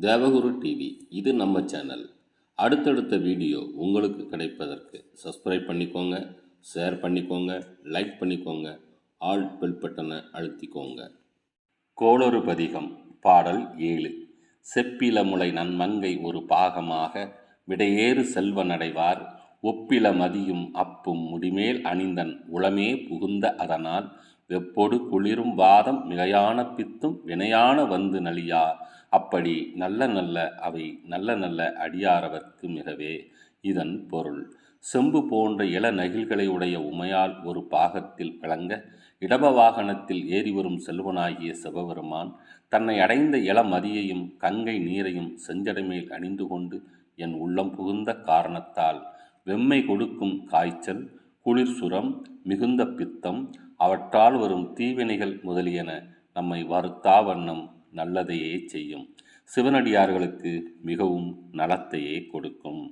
தேவகுரு TV இது நம்ம channel. அடுத்தடுத்த வீடியோ உங்களுக்கு கிடைப்பதற்கு சப்ஸ்கிரைப் பண்ணிக்கோங்க ஷேர் பண்ணிக்கோங்க லைக் பண்ணிக்கோங்க ஆல் பெல் பட்டனை அழுத்திக்கோங்க. கோளொரு பதிகம் பாடல் ஏழு. செப்பில முளை நன்மங்கை ஒரு பாகமாக விடையேறு செல்வனடைவார் ஒப்பில மதியும் அப்பும் முடிமேல் அணிந்தன் உளமே புகுந்த அதனால் வெப்பொடு குளிரும் வாதம் மிகையான பித்தும் வினையான வந்து நலியா? அப்படி நல்ல நல்ல அவை நல்ல நல்ல அடியாரவர்க்கு மிகவே. இதன் பொருள் செம்பு போன்ற இள நகில்களை உடைய உமையால் ஒரு பாகத்தில் விளங்க இடப வாகனத்தில் ஏறி வரும் செல்வனாகிய சிவபெருமான் தன்னை அடைந்த இளமதியையும் கங்கை நீரையும் செஞ்சடைமேல் அணிந்து கொண்டு என் உள்ளம் புகுந்த காரணத்தால் வெம்மை கொடுக்கும் காய்ச்சல் குளிர் சுரம் மிகுந்த பித்தம் அவற்றால் வரும் தீவினைகள் முதலியன நம்மை வருத்தா வண்ணம் நல்லதையே செய்யும். சிவனடியார்களுக்கு மிகவும் நலத்தையே கொடுக்கும்.